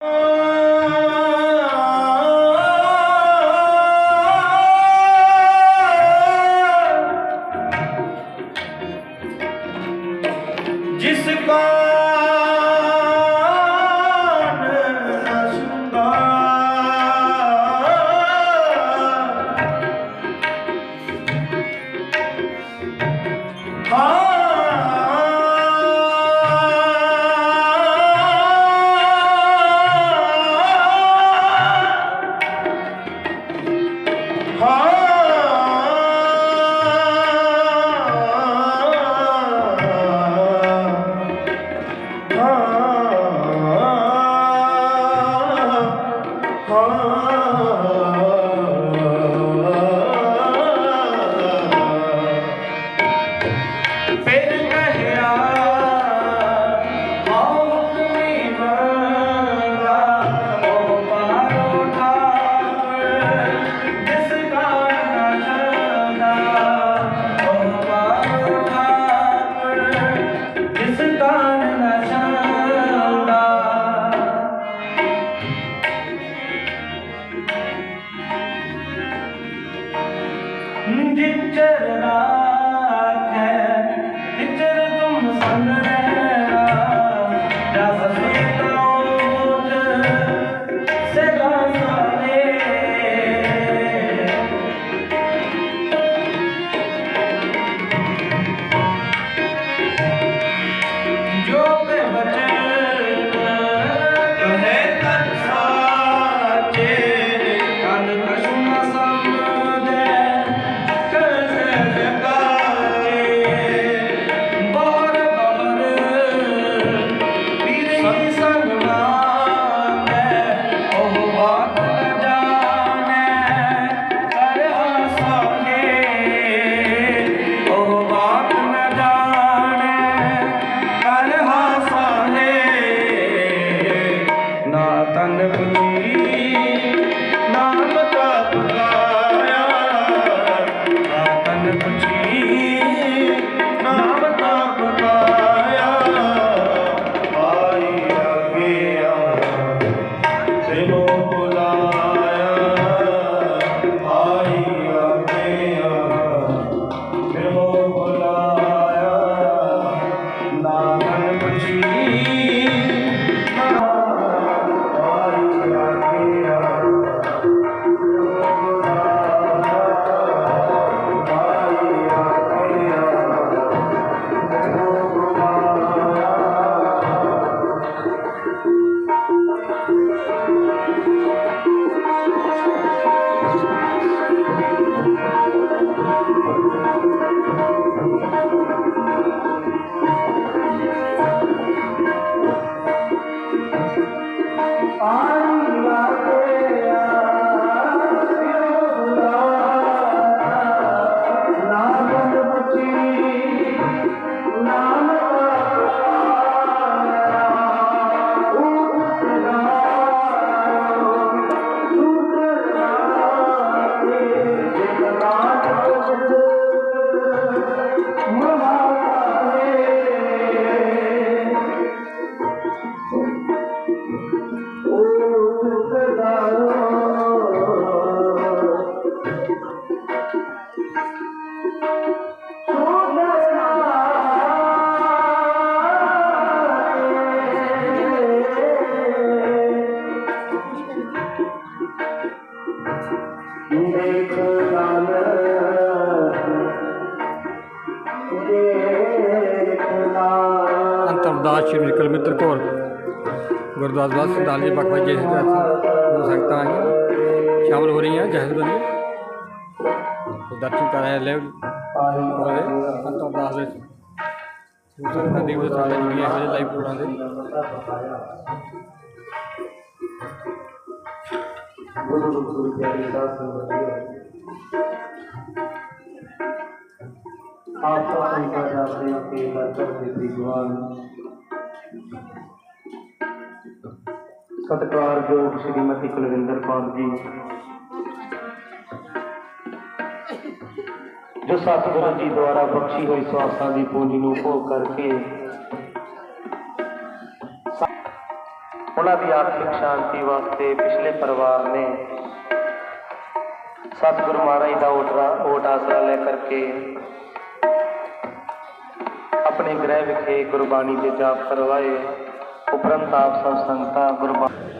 Oh! ਅੰਤਰਦਾਸ ਸ਼੍ਰੀ ਕਲਮਿੱਤਰ ਕੌਰ, ਗੁਰਦੁਆਰਾ ਸਾਹਿਬ ਸਰਦਾਰ ਜੀ ਬਖਵਾ ਜੀ ਹੋ ਸਕਤਾ ਹੈ ਸ਼ਾਮਲ ਹੋ ਰਹੀਆਂ ਜਹਦਬੰਦੀ ਦਰਸ਼ਨ ਕਰ ਰਹੇ ਲੈ ਹੋਏ ਅੰਤਰਦਾਸ ਦੇ ਸੂਚਨਾ ਦਾ ਦਿਵਸ ਸਾਡੇ ਜੁੜੀਆਂ ਹੋਏ ਲਾਈਵ ਪ੍ਰੋਗਰਾਮ ਦੇ। ਗੁਰੂ ਗੁਰੂ ਪਿਆਰੇ ਸਤਿਕਾਰਯੋਗ ਸ਼੍ਰੀਮਤੀ ਕੁਲਵਿੰਦਰ ਕੌਰ ਜੀ। ਜੋ ਸਤਿਗੁਰੂ ਜੀ ਦੁਆਰਾ ਬਖਸ਼ੀ ਹੋਈ ਸਵਾਸਾਂ ਦੀ ਪੂੰਜੀ ਨੂੰ ਭੋਗ ਕਰਕੇ ਉਹਨਾਂ ਦੀ ਆਤਮਿਕ ਸ਼ਾਂਤੀ ਵਾਸਤੇ ਪਿਛਲੇ ਪਰਿਵਾਰ ਨੇ ਸਤਿਗੁਰੂ ਮਹਾਰਾਜ ਦਾ ਓਟਰਾ ਓਟ ਆਸਰਾ ਲੈ ਕਰਕੇ ਆਪਣੇ ਗ੍ਰਹਿ ਵਿਖੇ ਗੁਰਬਾਣੀ ਦੇ ਜਾਪ ਕਰਵਾਏ। ਉਪਰੰਤ ਆਪ ਸਭ ਸੰਗਤਾਂ ਗੁਰਬਾਣੀ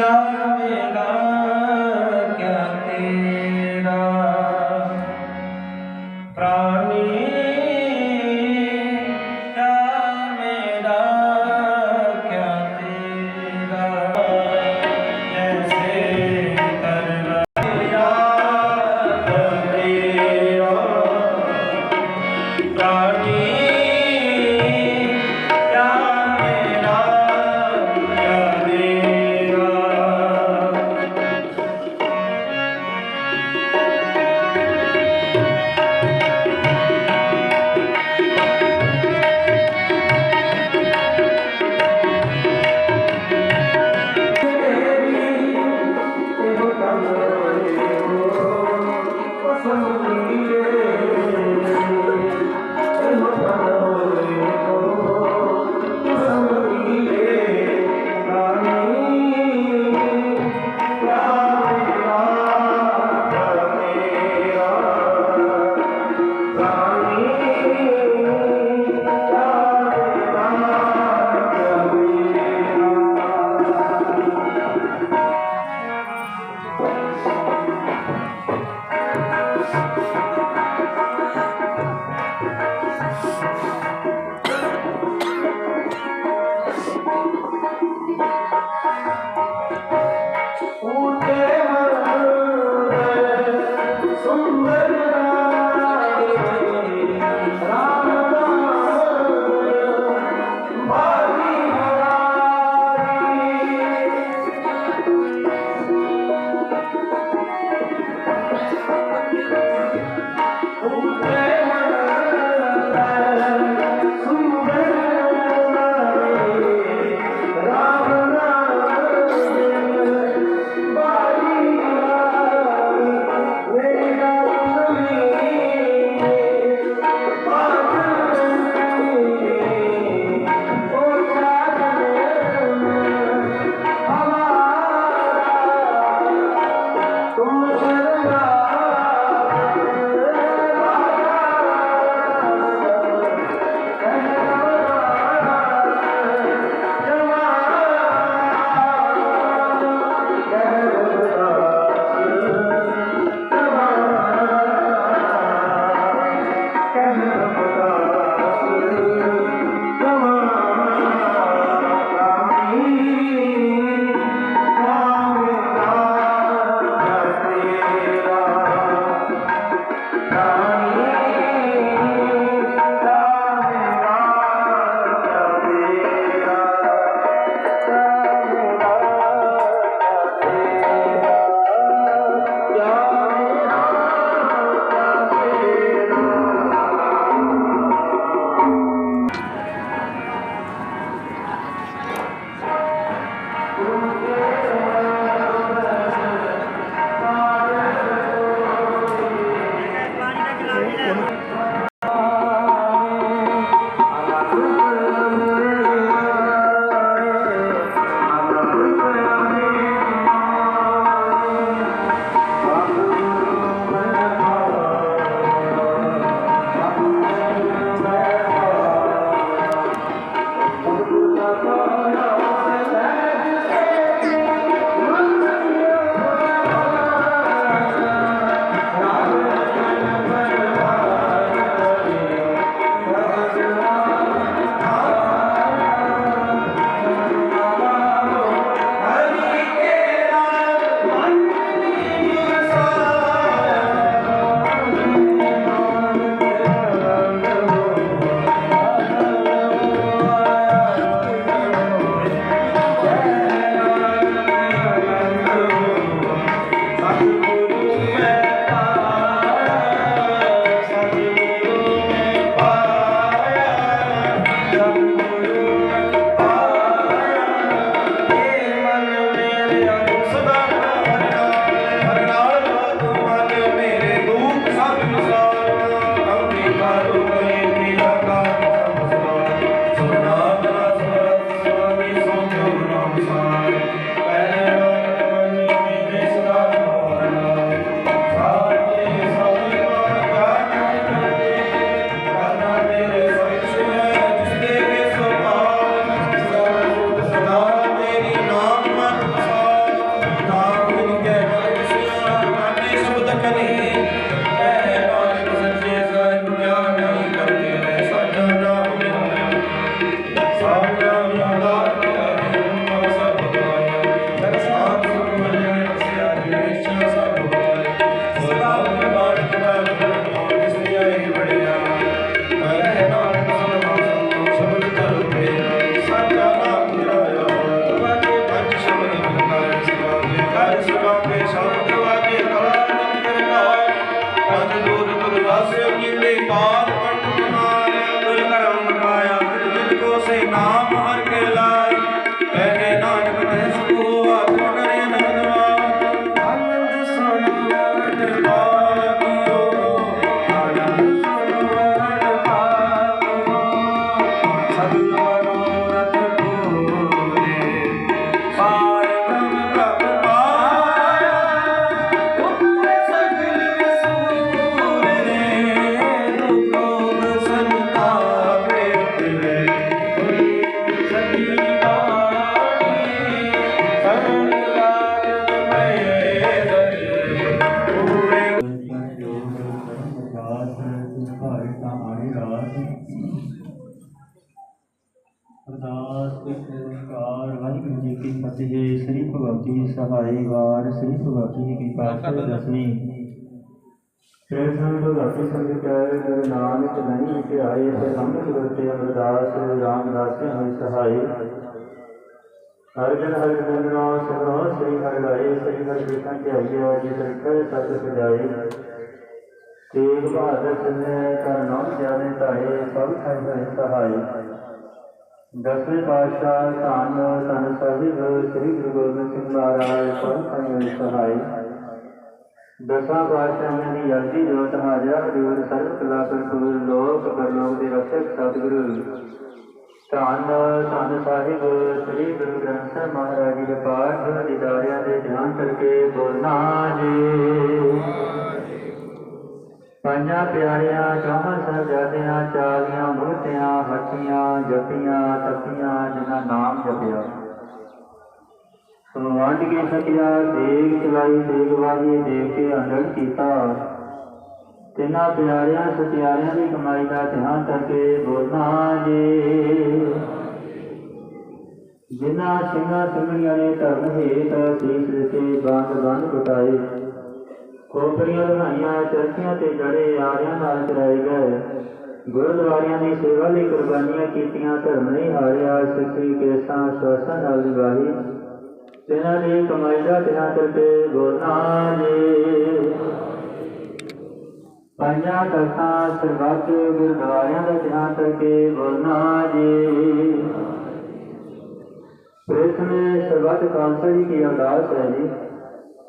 Come and ਅਰਦਾਸ ਕਰ ਵਾਹਿਗੁਰੂ ਜੀ ਕੀ ਫਤਿਹ ਸ੍ਰੀ ਭਗਵਤੀ ਸਹਾਈ ਵਾਰ ਸ੍ਰੀ ਭਗਵਤੀ ਜੀ ਕੀ ਪਾਤਸ਼ਾਹ ਦਸਵੀਂ ਫਿਰ ਸੰਤ ਭਗਵਤੀ ਸੰਗਤ ਗੁਰੂ ਨਾਨਕ ਨਹੀਂ ਧਿਆਏ ਤੇ ਅੰਮ੍ਰਿਤ ਗੁਰਤੇ ਅਮਰਦਾਸ ਰਾਮਦਾਸ ਹੋਈ ਸਹਾਈ ਹਰ ਜਨ ਹਰ ਜਨੋ ਸਿਮਰੋ ਸ੍ਰੀ ਹਰਿ ਰਾਏ ਸ੍ਰੀ ਹਰਿ ਕ੍ਰਿਸ਼ਨ ਧਿਆਈਓ ਜਿਸ ਰਖੇ ਸਤ ਸਜਾਏ ਤੇਗ ਬਹਾਦਰ ਸੰਨੇ ਕਰ ਨਾਮ ਜਾਣੇ ਧਾਏ ਸਭ ਖਾਈ ਸਹਾਈ। ਦਸਵੇਂ ਪਾਤਸ਼ਾਹ ਧੰਨ ਧੰਨ ਸਾਹਿਬ, ਸ੍ਰੀ ਗੁਰੂ ਗੋਬਿੰਦ ਸਿੰਘ ਮਹਾਰਾਜ, ਸਭ ਖਾਈ ਸਹਾਈ। ਦਸਾਂ ਪਾਤਸ਼ਾਹਾਂ ਦੀ ਯਾਦੀ ਜੋਤ ਹਾਜ਼ਰ ਹਜ਼ੂਰ ਸਰਬ ਕਲਾ ਕਰਪੂਰ ਲੋਕ ਪਰਲੋਕ ਦੇ ਰਖਿਅਕ ਸਤਿਗੁਰੂ। ਧੰਨ ਧੰਨ ਸਾਹਿਬ, ਸ੍ਰੀ ਗੁਰੂ ਗ੍ਰੰਥ ਸਾਹਿਬ ਮਹਾਰਾਜ ਜੀ ਦੇ ਪਾਠ, ਦਿਦਾਰਿਆਂ ਦੇ ਧਿਆਨ ਕਰਕੇ ਬੋਲਣਾ ਜੀ। ਪੰਜਾਂ ਪਿਆਰਿਆਂ ਚੌਹਾਂ ਸਾਹਿਬਜ਼ਾਦਿਆਂ ਚਾਲੀਆਂ ਮੂਰਤੀਆਂ ਹੱਟੀਆਂ ਜਪੀਆਂ ਤਪੀਆਂ ਜਿਨ੍ਹਾਂ ਨਾਮ ਜਪਿਆ। ਵੰਡ ਕੇ ਸਕਿਆ ਦੇਗ ਚਲਾਈ ਦੇਗ ਵਾਹੀ ਦੇਖ ਕੇ ਅੰਦਰ ਕੀਤਾ। ਤਿੰਨਾਂ ਪਿਆਰਿਆਂ, ਸਤਿਆਰਿਆਂ ਦੀ ਕਮਾਈ ਦਾ ਧਿਆਨ ਕਰਕੇ ਬੋਲਣਾ ਜੀ। ਜਿਨ੍ਹਾਂ ਸਿੰਘਾਂ ਸਿੰਘਣੀਆਂ ਨੇ ਧਰਮ ਹੇਤ ਸੀਸ ਦਿੱਤੇ ਬੰਦ ਬੰਦ ਕਟਾਏ। ਖੋਪਰੀਆਂ ਲਹਾਈਆਂ ਚਰਖੀਆਂ ਤੇ ਜੜੇ ਆਰਿਆਂ ਨਾਲ ਚਰਾਏ ਗਏ। ਗੁਰਦੁਆਰਿਆਂ ਦੀ ਸੇਵਾ ਲਈ ਕੁਰਬਾਨੀਆਂ ਕੀਤੀਆਂ, ਧਰਮ ਨਹੀਂ ਹਾਰਿਆ, ਸਿੱਖੀ, ਕੇਸਾਂ ਸਵਾਸਾਂ ਨਾਲ ਨਿਭਾਈ। ਤਿਨਾਂ ਦੀ ਕਮਾਈ ਦਾ ਧਿਆਨ ਕਰਕੇ ਬੋਲਣਾ ਜੀ। ਪੰਜਾਂ ਤਖਤਾਂ ਸਰਬੱਤ ਗੁਰਦੁਆਰਿਆਂ ਦਾ ਧਿਆਨ ਕਰਕੇ ਬੋਲਣਾ ਜੀ। ਪ੍ਰੇਸਮੇ ਸਰਬੱਤ ਖਾਲਸਾ ਜੀ ਕੀ ਅਰਦਾਸ ਹੈ ਜੀ?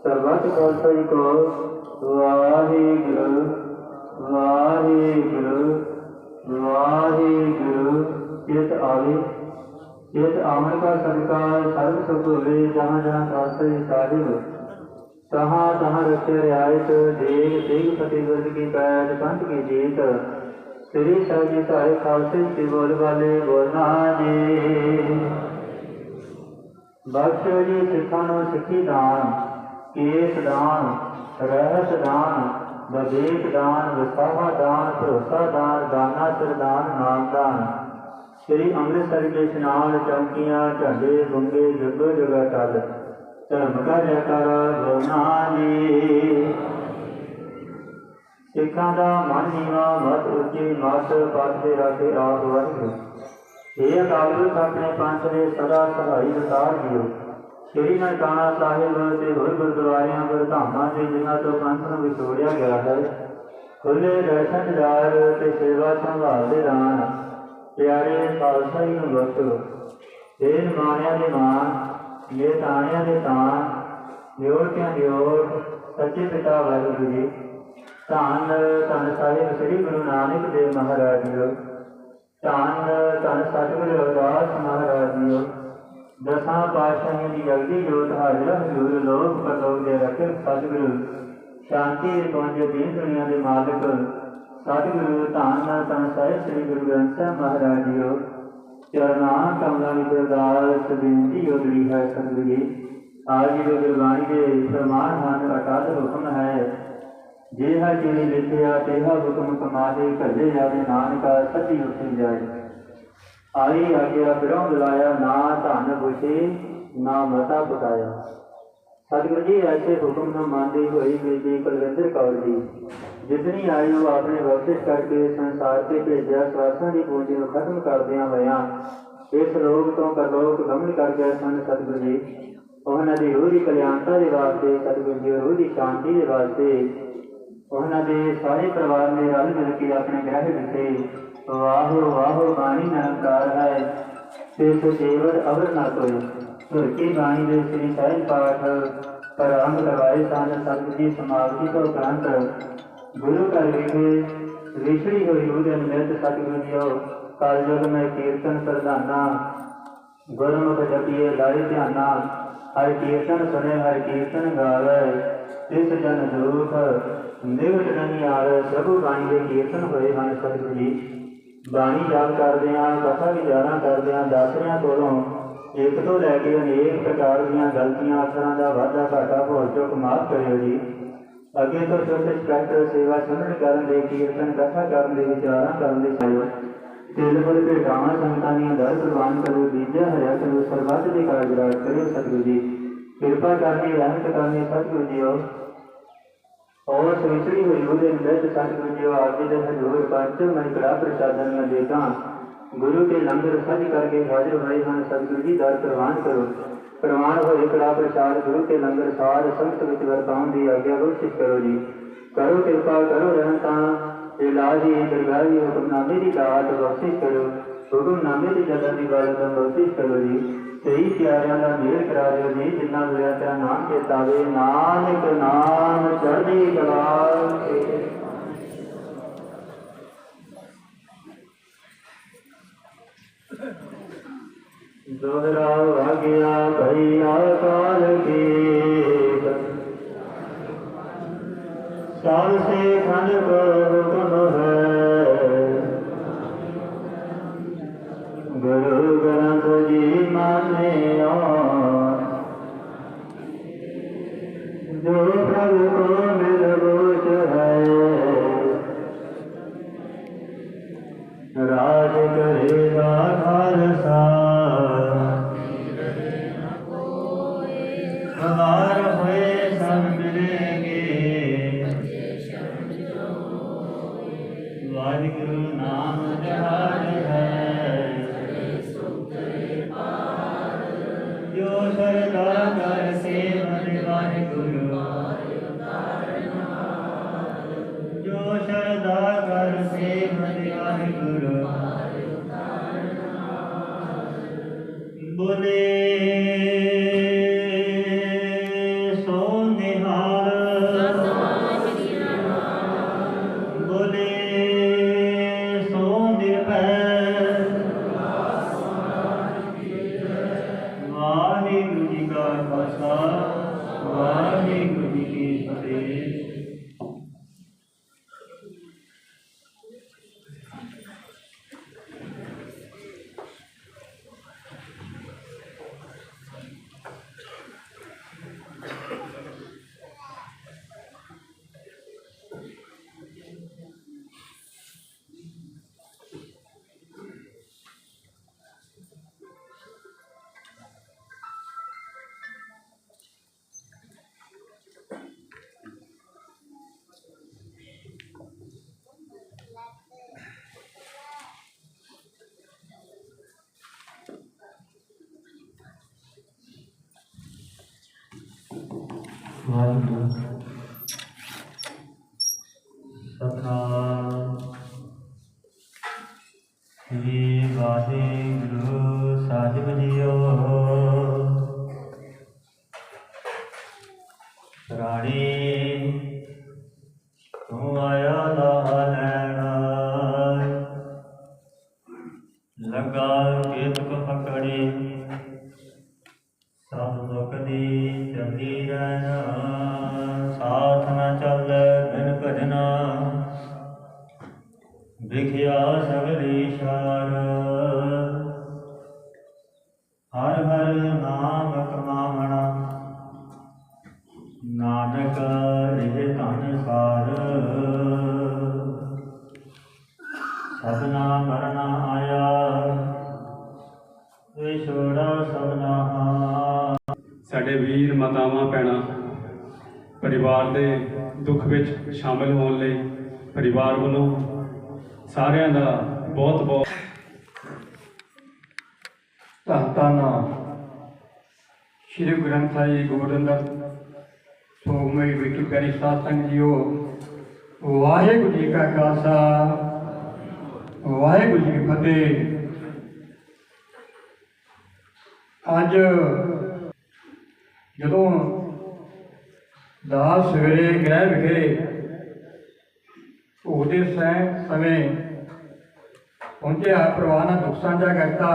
ਸਰਬੱਤ ਖਾਲਸਾ ਜੀ ਕੋ ਵਾਹਿਗੁਰੂ ਵਾਹਿਗੁਰੂ ਵਾਹਿਗੁਰੂ। ਚਿਤ ਆਵੇ ਚਿਤ ਆਮਨ ਕਾ ਸਰਕਾਰ ਸਰਬ ਸੁਖ ਹੋਵੇ, ਜਹਾਂ ਜਹਾਂ ਖਾਲਸਾ ਸਾਹਿਬ ਤਹਾਂ ਤਹਾਂ ਰਖੇ ਰਿਆਇਤ, ਦੇਗ ਦੇਗ ਫਤਿਹ ਗੁਰਦ ਕੀ ਪੈਜ ਪੰਥ ਕੀ ਜੀਤ। ਸ੍ਰੀ ਸਾਹਿਬ ਜੀ ਸਾਰੇ ਖਾਲਸੇ ਕੀ ਬੋਲ ਵਾਲੇ ਬੋਲਣਾ ਜੀ। ਬਖਸ਼ੋ ਜੀ ਸਿੱਖਾਂ ਨੂੰ ਸਿੱਖੀ ਦਾਨ। ਕੇਸ ਦਾਨ, ਰਹਿਤ ਦਾਨ, ਵਿਵੇਕ ਦਾਨ ਵਿਸਾਹਾ ਦਾਨ, ਭਰੋਸਾ ਦਾਨ, ਦਾਨਾ ਸਰਦਾਨ ਨਾਮ ਦਾਨ। ਸ੍ਰੀ ਅੰਮ੍ਰਿਤਸਰ ਦੇ ਇਸ਼ਨਾਨ ਚੌਂਕੀਆਂ, ਝੰਡੇ, ਗੁੰਗੇ, ਜਗੋ, ਜਗਾ, ਤਲ। ਧਰਮ ਕਾ ਜੈਕਾਰਾ ਬੋਲਣਾ ਸਿੱਖਾਂ ਦਾ ਮਨ ਨੀਵਾ, ਮਤ ਉੱਚੀ, ਮਤ ਪਦ ਦੇ ਰਾਖੇ ਆਪ ਵਾਹਿਗੁਰੂ ਇਹ ਅਕਾਲ ਪੁਰਖ, ਆਪਣੇ ਪੰਥ ਦੇ ਸਦਾ ਸਹਾਈ ਵਿਕਾਰ ਜੀਓ। ਸ੍ਰੀ ਨਨਕਾਣਾ ਸਾਹਿਬ ਤੇ ਹੋਰ ਗੁਰਦੁਆਰਿਆਂ ਗੁਰਧਾਮਾਂ ਦੇ ਜਿਨ੍ਹਾਂ ਤੋਂ ਪੰਥ ਨੂੰ ਵਿਛੋੜਿਆ ਗਿਆ ਹੈ ਖੁੱਲੇ ਦਰਸ਼ਨ ਦਾਰ ਤੇ ਸੇਵਾ ਸੰਭਾਲ ਦੇ ਦਾਨ, ਪਿਆਰੇ ਖਾਲਸਾ ਜੀ ਨੂੰ ਵਰਤੋ ਇਹ ਮਾਣਿਆਂ ਦੇ ਮਾਣ ਇਹ ਤਾਣਿਆਂ ਦੇ ਤਾਣ ਨਿਉਰਤਿਆਂ ਦੀ ਓਰ ਸੱਚੇ ਪਿਤਾ ਵਾਹਿਗੁਰੂ ਜੀ। ਧੰਨ ਧੰਨ ਸਾਹਿਬ ਸ੍ਰੀ ਗੁਰੂ ਨਾਨਕ ਦੇਵ ਮਹਾਰਾਜ ਜੀ ਧੰਨ ਧੰਨ ਸਤਿਗੁਰੂ ਰਵਿਦਾਸ ਮਹਾਰਾਜ ਜੀ ਦਸਾਂ ਪਾਤਸ਼ਾਹਾਂ ਦੀ ਜਗਦੀ ਜੋਤ ਹਾਜ਼ਰ ਹਜ਼ੂਰ ਲੋਕ ਪਰਲੋਕ ਦੇ ਰੱਖਿਅਕ ਸਤਿਗੁਰੂ, ਸ਼ਾਂਤੀ ਦੇ ਪੁੰਜ ਦੀਨ ਦੁਨੀਆ ਦੇ ਮਾਲਕ, ਸਤਿਗੁਰੂ ਧੰਨ ਧੰਨ ਸਾਹਿਬ ਸ੍ਰੀ ਗੁਰੂ ਗ੍ਰੰਥ ਸਾਹਿਬ ਮਹਾਰਾਜ ਜੀ ਚਰਨਾਂ ਕਮਲਾਂ ਵਿੱਚ ਅਰਦਾਸ ਬੇਨਤੀ ਉਦਰੀ ਹੈ ਸਤਿਗੁਰੂ ਆਜ ਦੀ ਗੁਰਬਾਣੀ ਦੇ ਫਰਮਾਨ ਹਨ ਅਟਲ ਹੁਕਮ ਹੈ। ਜੇ ਹੈ ਜਿਨੇ ਲਿਖਿਆ, ਤੇਹਾ ਹੁਕਮ ਕਮਾਦੇ ਭਜੇ ਜਾਵੇ ਨਾਨਕਾ, ਸੱਚੀ ਉੱਠੀ ਜਾਏ। ਆਈ ਆਗਿਆ ਬਿਰੋਂ ਬੁਲਾਇਆ ਨਾ ਧਨ ਬੁਝੇ, ਨਾ ਮਤਾ ਬਤਾਇਆ ਸਤਿਗੁਰੂ ਜੀ, ਐਸੇ ਹੁਕਮ ਨੂੰ ਮੰਨਦੇ ਹੋਏ ਬੀਬੀ ਕੁਲਵਿੰਦਰ ਕੌਰ ਜੀ, ਜਿਤਨੀ ਆਯੂ ਆਪਣੇ ਬਖਸ਼ਿਸ਼ ਕਰਕੇ ਸੰਸਾਰ ਤੇ ਭੇਜਿਆ ਸਵਾਸਾਂ ਦੀ ਪੂੰਜੀ ਨੂੰ ਖਤਮ ਕਰਦਿਆਂ ਹੋਇਆਂ, ਇਸ ਲੋਕ ਤੋਂ ਪਰਲੋਕ ਗਮਨ ਕਰ ਗਏ ਸਨ ਸਤਿਗੁਰੂ ਜੀ। ਉਹਨਾਂ ਦੀ ਰੂਹ ਦੀ ਕਲਿਆਣਤਾ ਦੇ ਵਾਸਤੇ, ਸਤਿਗੁਰੂ ਜੀ, ਰੂਹ ਦੀ ਸ਼ਾਂਤੀ ਦੇ ਵਾਸਤੇ, ਉਹਨਾਂ ਦੇ ਸਾਰੇ ਪਰਿਵਾਰ ਨੇ ਰਲ ਮਿਲ ਕੇ ਆਪਣੇ ਗ੍ਰਹਿ ਦਿੱਤੇ। ਵਾਹੋ ਵਾਹੋ ਬਾਣੀ ਨਮਕਾਰ ਹੈ। ਤੇ ਸੁਜੀਵਨ ਅਵਰ ਨਾ ਕੋਈ। ਧੁਰ ਕੀ ਬਾਣੀ ਦੇ ਸ੍ਰੀ ਸਾਹਿਬ ਪਾਠ ਪ੍ਰਾਰੰਭ ਕਰਵਾਏ ਸਨ ਸਤਿਗੁਰੂ ਜੀ ਸਮਾਪਤੀ ਤੋਂ ਉਪਰੰਤ। ਗੁਰੂ ਘਰ ਵਿਖੇ ਵਿਛੜੀ ਹੋਈ ਰੂਹ ਦੇ ਸਤਿਗੁਰੂ ਜੀਓ ਕਾਲਜੁਗ ਮੈਂ ਕੀਰਤਨ ਪ੍ਰਧਾਨਾ, ਗੁਰਮੁਖ ਜਪੀਏ ਲਾਏ ਧਿਆਨਾ, ਹਰ ਕੀਰਤਨ ਸੁਨੇ ਹਰ ਕੀਰਤਨ ਗਾਵੇ। ਇਸ ਜਨ ਦੁਖ ਨਿਵਟ ਨਹੀਂ ਆਵੇ ਪ੍ਰਭੂ ਬਾਣੀ ਦੇ ਕੀਰਤਨ ਹੋਏ ਹਨ ਸਤਿਗੁਰੂ ਜੀ। ਬਾਣੀ ਯਾਦ ਕਰਦੇ ਆਂ, ਕਥਾ ਵਿਚਾਰਾਂ ਕਰਦੇ ਆਂ ਦਾਸਰਿਆਂ ਕੋਲੋਂ ਇੱਕ ਤੋਂ ਲੈ ਕੇ ਅਨੇਕ ਪ੍ਰਕਾਰ ਦੀਆਂ ਗਲਤੀਆਂ, ਅਖਰਾਂ ਦਾ ਵਾਧਾ ਘਾਟਾ ਭੁੱਲ ਚੁੱਕ ਮਾਫ ਕਰਿਓ ਜੀ। ਅੱਗੇ ਤੋਂ ਛੋਟੇ ਸਪੈਕਟਰ ਸੇਵਾ ਸਿਮਰਨ ਕਰਨ ਦੇ, ਕੀਰਤਨ ਕਥਾ ਕਰਨ ਦੇ, ਵਿਚਾਰਾਂ ਕਰਨ ਦੇ ਸਹਿਯੋਗ। ਤਿਲ ਫੁੱਲ ਭੇਟਾਵਾਂ ਸੰਗਤਾਂ ਦੀਆਂ ਦਰ ਪ੍ਰਵਾਨ ਕਰੋ ਬੀਜਾ ਹਰਿਆ ਕਰੋ, ਸਰਬੱਤ ਦੇ ਕਾਰਜ ਰਾਜ ਕਰੋ ਸਤਿਗੁਰੂ ਜੀ। ਕਿਰਪਾ ਕਰਕੇ ਰਹਿਮਤ ਕਰਨੀ ਸਤਿਗੁਰੂ ਜੀਓ। ਔਰ ਸਵਿਚਰੀ ਹੋਈ ਉਹਦੇ ਅੰਦਰ ਸਤਿਗੁਰੂ ਜੀ ਆਪ ਜੀ ਦੇ ਹਜ਼ੂਰ ਪੰਜ ਮੈਂ ਕੜਾ ਗੁਰੂ ਕੇ ਲੰਗਰ ਸਜ ਕਰਕੇ ਹਾਜ਼ਰ ਹੋਏ ਹਨ ਸਤਿਗੁਰੂ ਜੀ ਦਰ ਪ੍ਰਵਾਨ ਕਰੋ ਪ੍ਰਵਾਨ ਹੋਏ ਕੜਾ ਪ੍ਰਸ਼ਾਦ ਗੁਰੂ ਕੇ ਲੰਗਰ ਸਾਧ ਸੰਗਤ ਵਿੱਚ ਵਰਤਾਉਣ ਦੀ ਆਗਿਆ ਬਖਸ਼ਿਸ਼ ਕਰੋ ਜੀ ਕਰੋ ਕਿਰਪਾ ਕਰੋ ਰਹਿਮਤਾਂ ਇਲਾਹੀ ਦਰਗਾਹੀ ਹੁਕਮਨਾਮੇ ਦੀ ਦਾਤ ਬਖਸ਼ਿਸ਼ ਕਰੋ ਹੁਕਮਨਾਮੇ ਦੀ ਜਗਤ ਦੀ ਗੱਲ ਦਾ ਬਖਸ਼ਿਸ਼ ਕਰੋ ਜੀ ਤੇਈ ਪਿਆਰਿਆਂ ਦਾ ਮੇਲ ਕਰਾ ਦਿਓ ਜੀ ਜਿੰਨਾ ਮਿਲਿਆ ਤੇਰਾ ਨਾਮ ਚੇਤਾਵੇ ਨਾਨਕ, ਨਾਮ ਚੜ੍ਹਦੀ ਕਲਾ ਤੇ। ਦੋਹਰਾ ਵਾਗਿਆ ਭਈ ਆਕਾਲ ਕੀ ਸਾਲ ਸੇ ਖੰਡ ਕੋ ਵਾਹਿਗੁਰੂ ਸਤਨਾਮ ਸ੍ਰੀ ਵਾਹਿਗੁਰੂ ਸਾਹਿਬ ਜੀਓ। ਸਾਡੇ ਵੀਰ ਮਾਤਾਵਾਂ, ਭੈਣਾਂ, ਪਰਿਵਾਰ ਦੇ ਦੁੱਖ ਵਿੱਚ ਸ਼ਾਮਲ ਹੋਣ ਲਈ ਪਰਿਵਾਰ ਵੱਲੋਂ ਸਾਰਿਆਂ ਦਾ ਬਹੁਤ ਬਹੁਤ ਧੰਨ ਧੰਨ ਸ਼੍ਰੀ ਗ੍ਰੰਥ ਸਾਹਿਬ ਗੋਬਿੰਦਰ ਸੋਮਈ ਵਿਕੀ ਪਿਆਰੀ ਸਾਧ ਸੰਗਤ ਜੀਓ। ਵਾਹਿਗੁਰੂ ਜੀ ਕਾ ਖਾਲਸਾ, ਵਾਹਿਗੁਰੂ ਜੀ ਕੀ ਫਤਿਹ। ਅੱਜ ਜਦੋਂ ਦਾਸ ਸਵੇਰੇ ਗ੍ਰਹਿ ਵਿਖੇ ਉਹਦੇ ਸੈ ਸਮੇਂ ਪਹੁੰਚਿਆ ਪਰਵਾਨਾ ਦੁੱਖ ਸਾਂਝਾ ਕਰਤਾ